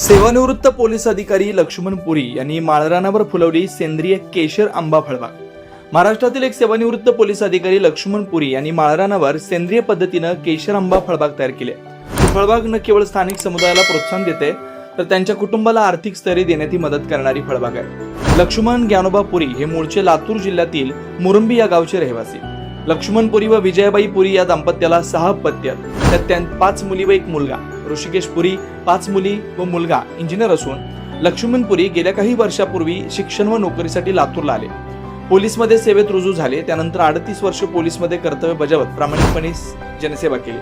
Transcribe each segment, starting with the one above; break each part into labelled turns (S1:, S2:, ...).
S1: सेवानिवृत्त पोलीस अधिकारी लक्ष्मण पुरी यांनी माळरानावर फुलवली सेंद्रिय केशर आंबा फळबाग. महाराष्ट्रातील एक सेवानिवृत्त पोलीस अधिकारी लक्ष्मण पुरी यांनी माळरानावर सेंद्रिय पद्धतीनं केशर आंबा फळबाग तयार केली. फळबाग न केवळ स्थानिक समुदायाला प्रोत्साहन देते तर त्यांच्या कुटुंबाला आर्थिक स्थैर्य देण्यात मदत करणारी फळबाग आहे. लक्ष्मण ज्ञानोबा पुरी हे मूळचे लातूर जिल्ह्यातील मुरंबी या गावचे रहिवासी. लक्ष्मण पुरी व विजयाबाई पुरी या दाम्पत्याला सहा अपत्य आहेत. त्यात त्यां पाच मुली व एक मुलगा. ऋषिकेश पुरी पाच मुली व मुलगा इंजिनियर असून लक्ष्मण पुरी गेल्या काही वर्षापूर्वी शिक्षण व नोकरीसाठी लातूरला आले. पोलीसमध्ये सेवेत रुजू झाले. त्यानंतर अडतीस वर्ष पोलीसमध्ये कर्तव्य बजावत प्रामाणिकपणे जनसेवा केली.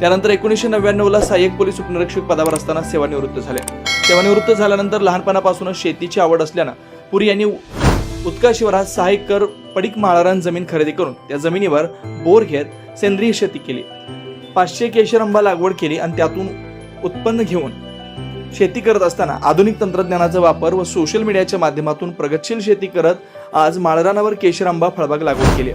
S1: त्यानंतर एकोणीसशे नव्याण्णवला सहाय्यक पोलीस उपनिरीक्षक पदावर असताना सेवानिवृत्त झाले. सेवानिवृत्त झाल्यानंतर लहानपणापासूनच शेतीची आवड असल्यानं पुरी यांनी उत्का शिवारात सहा एकर पडीक माळरान जमीन खरेदी करून त्या जमिनीवर बोर घेत सेंद्रिय शेती केली. पाचशे केशर आंबा लागवड केली आणि त्यातून उत्पन्न घेऊन शेती करत असताना आधुनिक तंत्रज्ञानाचा वापर व सोशल मीडियाच्या माध्यमातून प्रगतशील शेती करत आज माळरानावर केशर आंबा फळबाग लागवड केली.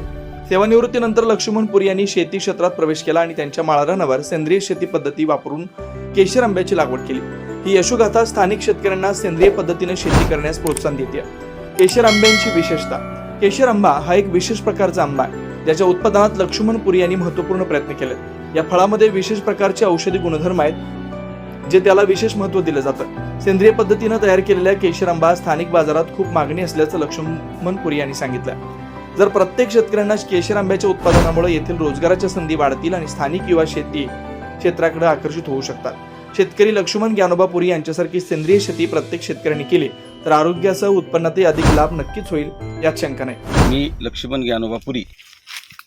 S1: सेवानिवृत्तीनंतर लक्ष्मण पुरी यांनी शेती क्षेत्रात प्रवेश केला आणि त्यांच्या माळरानावर सेंद्रिय शेती पद्धती वापरून केशर आंब्याची लागवड केली. ही यशोगाथा स्थानिक शेतकऱ्यांना सेंद्रिय पद्धतीने शेती करण्यास प्रोत्साहन देते. केशर आंब्यांची विशेषता. केशर आंबा हा एक विशेष प्रकारचा आंबा आहे ज्याच्या उत्पादनात लक्ष्मण पुरी यांनी महत्त्वपूर्ण प्रयत्न केले या फळामध्ये विशेष प्रकारचे औषधी गुणधर्म आहेत जे त्याला विशेष महत्त्व दिलं जातं. सेंद्रिय पद्धतीनं तयार केलेल्या केशर आंबा स्थानिक बाजारात खूप मागणी असल्याचं लक्ष्मण पुरी यांनी सांगितलं. जर प्रत्येक शेतकऱ्यांना केशर आंब्याच्या उत्पादनामुळे येथील रोजगाराच्या संधी वाढतील आणि स्थानिक युवा शेती क्षेत्राकडे आकर्षित होऊ शकतात. शेतकरी लक्ष्मण ज्ञानोबा पुरी यांच्यासारखी सेंद्रिय शेती प्रत्येक शेतकऱ्यांनी केली. तर आरोग्यासह उत्पन्नातही अधिक लाभ नक्कीच होईल यात शंका नाही.
S2: मी लक्ष्मण ज्ञानोबा पुरी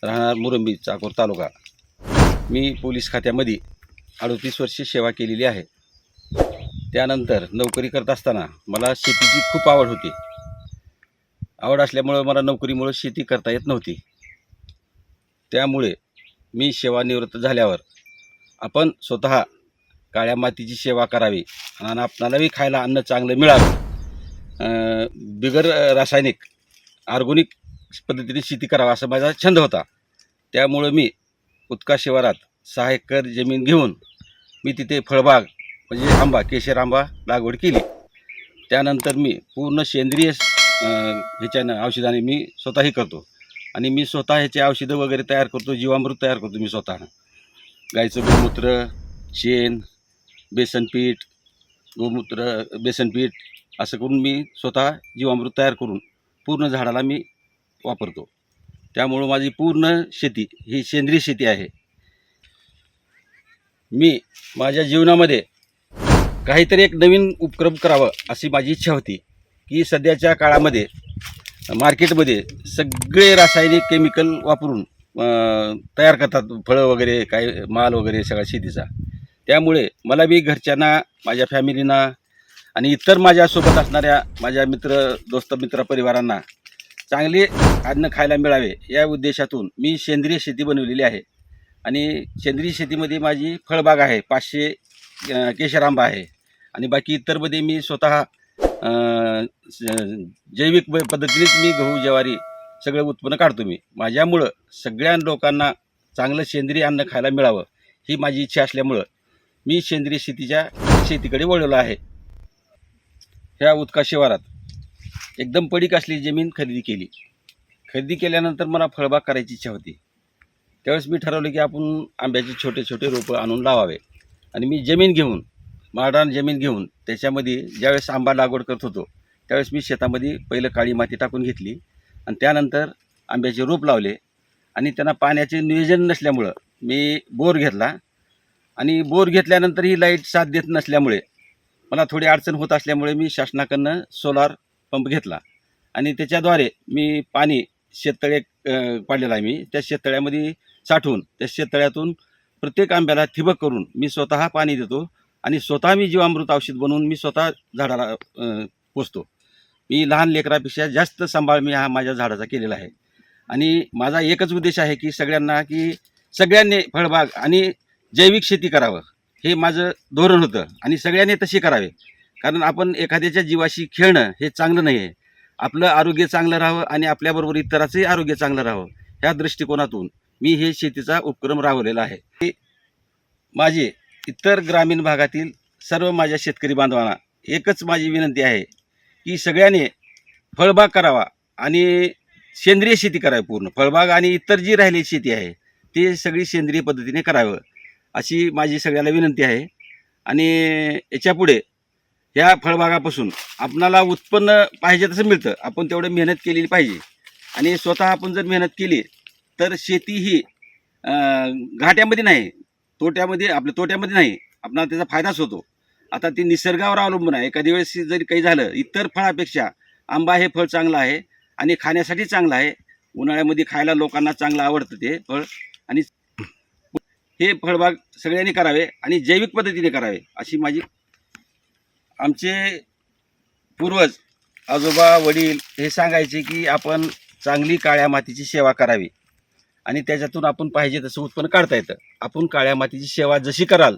S2: राहणार मुरंबी चाकोर तालुका. मी पोलीस खात्यामध्ये अडतीस वर्षे सेवा केलेली आहे. त्यानंतर नोकरी करत असताना मला शेतीची खूप आवड होती. आवड असल्यामुळं मला नोकरीमुळं शेती करता येत नव्हती. त्यामुळे मी सेवानिवृत्त झाल्यावर आपण स्वतः काळ्या मातीची सेवा करावी आणि आपणालाही खायला अन्न चांगलं मिळावं. बिगर रासायनिक ऑर्गोनिक पद्धतीने शेती करावा असा माझा छंद होता. त्यामुळं मी उत्का शिवारात सहा एकर जमीन घेऊन मी तिथे फळबाग म्हणजे आंबा केशर आंबा लागवड केली. त्यानंतर मी पूर्ण सेंद्रिय ह्याच्यानं औषधाने मी स्वतःही करतो. आणि मी स्वतः ह्याचे औषधं वगैरे तयार करतो जीवामृत तयार करतो मी स्वतः गाईचं गोमूत्र शेण बेसनपीठ गोमूत्र बेसनपीठ असं करून मी स्वतः जीवामृत तयार करून पूर्ण झाडाला मी वापरतो. त्यामुळं माझी पूर्ण शेती ही सेंद्रिय शेती आहे. मी माझ्या जीवनामध्ये काहीतरी एक नवीन उपक्रम करावं अशी माझी इच्छा होती की सध्याच्या काळामध्ये मार्केटमध्ये सगळे रासायनिक केमिकल वापरून तयार करतात फळं वगैरे काय माल वगैरे सगळा शेतीचा. त्यामुळे मला बी घरच्यांना माझ्या फॅमिलीना आणि इतर माझ्यासोबत असणाऱ्या माझ्या मित्र दोस्त मित्र परिवारांना चांगले अन्न खायला मिळावे या उद्देशातून मी सेंद्रिय शेती बनवलेली आहे. आणि सेंद्रिय शेतीमध्ये माझी फळबाग आहे पाचशे केशर आंबा आहे. आणि बाकी इतरमध्ये मी स्वतः जैविक पद्धतीनेच मी गहू ज्वारी सगळं उत्पन्न काढतो मी. माझ्यामुळं सगळ्या लोकांना चांगलं सेंद्रिय अन्न खायला मिळावं ही माझी इच्छा असल्यामुळं मी सेंद्रिय शेतीच्या शेतीकडे वळवलं आहे. ह्या उदका शिवारात एकदम पडीक असलेली जमीन खरेदी केली. खरेदी केल्यानंतर मला फळबाग करायची इच्छा होती. त्यावेळेस मी ठरवलं की आपण आंब्याचे छोटे छोटे रोपं आणून लावावे. आणि मी जमीन घेऊन माडान जमीन घेऊन त्याच्यामध्ये ज्यावेळेस आंबा लागवड करत होतो त्यावेळेस मी शेतामध्ये पहिलं काळी माती टाकून घेतली. आणि त्यानंतर आंब्याचे रोप लावले. आणि त्यांना पाण्याचे नियोजन नसल्यामुळं मी बोर घेतला. आणि बोर घेतल्यानंतर ही लाइट साथ देत नसल्यामुळे मला थोडी अडचण होत असल्यामुळे मी शासनाकडनं सोलार पंप घेतला. आणि त्याच्याद्वारे मी पाणी शेततळे पाडलेलं आहे मी. त्या शेततळ्यामध्ये साठवून त्या शेततळ्यातून प्रत्येक आंब्याला ठिबक करून मी स्वतः पाणी देतो. आणि स्वतः मी जीवामृत औषध बनवून मी स्वतः झाडाला पोचतो पोसतो. मी लहान लेकरापेक्षा जास्त सांभाळ मी हा माझ्या झाडाचा केलेला आहे. आणि माझा एकच उद्देश आहे की सगळ्यांना की सगळ्यांनी फळबाग आणि जैविक शेती करावं. हे माझं धोरण होतं. आणि सगळ्यांनी तसे करावे. कारण आपण एखाद्याच्या जीवाशी खेळणं हे चांगलं नाही आहे आपलं आरोग्य चांगलं राहावं आणि आपल्याबरोबर इतराचंही आरोग्य चांगलं राहावं ह्या दृष्टिकोनातून मी हे शेतीचा उपक्रम राबवलेला आहे. माझे इतर ग्रामीण भागातील सर्व माझ्या शेतकरी बांधवांना एकच माझी विनंती आहे की सगळ्यांनी फळबाग करावा आणि सेंद्रिय शेती करावी पूर्ण. फळबाग आणि इतर जी राहिलेली शेती आहे ते सगळी सेंद्रिय पद्धतीने करावं. अशी माझी सगळ्याला विनंती आहे. आणि याच्यापुढे ह्या फळबागापासून आपणाला उत्पन्न पाहिजे तसं मिळतं. आपण तेवढं मेहनत केलेली पाहिजे. आणि स्वतः आपण जर मेहनत केली तर शेती ही घाट्यामध्ये नाही तोट्यामध्ये आपल्या तोट्यामध्ये नाही आपणाला त्याचा फायदाच होतो. आता ते निसर्गावर अवलंबून आहे. एखाद्या वेळेस जरी काही झालं इतर फळापेक्षा आंबा हे फळ चांगलं आहे आणि खाण्यासाठी चांगलं आहे. उन्हाळ्यामध्ये खायला लोकांना चांगलं आवडतं ते फळ. आणि हे फळबाग सगळ्यांनी करावे आणि जैविक पद्धतीने करावे अशी माझी आमचे पूर्वज आजोबा वडील हे सांगायचे की आपण चांगली काळ्या मातीची सेवा करावी आणि त्याच्यातून आपण पाहिजे तसं उत्पन्न काढता येतं. आपण काळ्या मातीची सेवा जशी कराल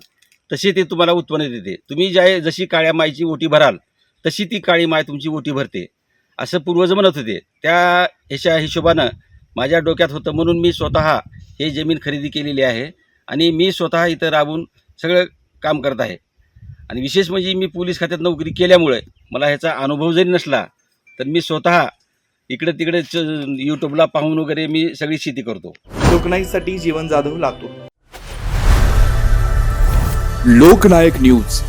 S2: तशी ते तुम्हाला उत्पन्न देते. तुम्ही ज्या जशी काळ्या माईची ओटी भराल तशी ती काळी माय तुमची ओटी भरते. असं पूर्वज म्हणत होते. त्या ह्याच्या हिशोबानं माझ्या डोक्यात होतं म्हणून मी स्वतः हे जमीन खरेदी केलेली आहे. आणि मी स्वतः इथं राबून सगळं काम करत आहे. आणि विशेष म्हणजे मी पोलीस खात्यात नोकरी केल्यामुळे मला ह्याचा अनुभव जरी नसला तर मी स्वतः इकडे तिकडे च यूट्यूबला पाहून वगैरे मी सगळी शेती करतो.
S1: लोकनाईसाठी जीवन जाधव लातूर
S3: लोकनायक न्यूज.